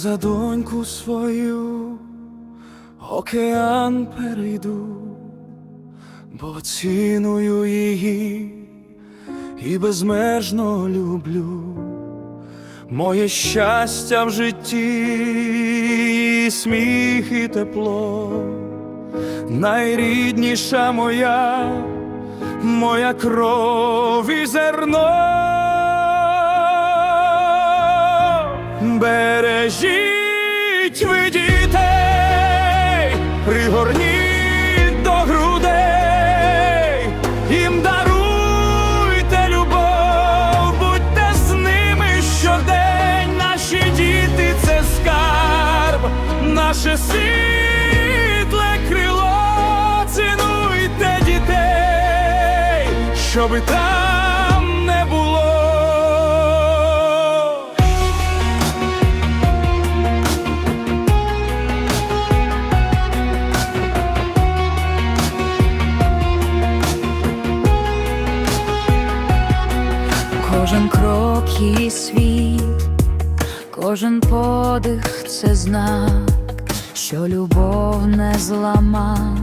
за доньку свою океан перейду, бо ціную її і безмежно люблю. Моє щастя в житті, сміх і тепло, найрідніша моя, моя кров і зерно. Бережіть ви дітей, пригорніть до грудей, їм даруйте любов, будьте з ними щодень. Наші діти це скарб, наше світле крило, цінуйте дітей, щоби там Кожен крок її світ, кожен подих це знак, що любов не злама,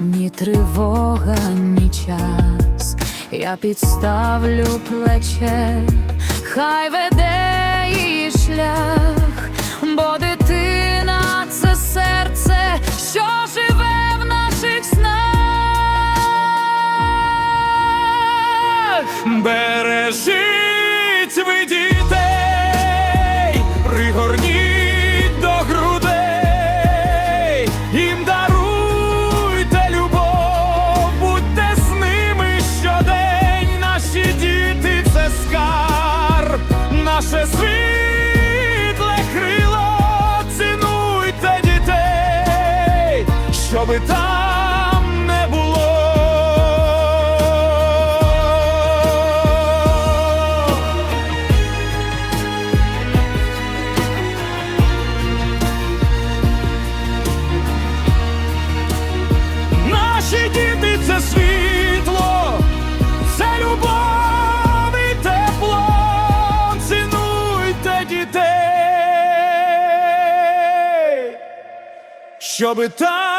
ні тривога, ні час. Я підставлю плече, хай веде її шлях, ви дітей, пригорніть до грудей, їм даруйте любов, будьте з ними щодень. Наші діти це скарб, наше світле крило, цінуйте дітей, щоби там щоби там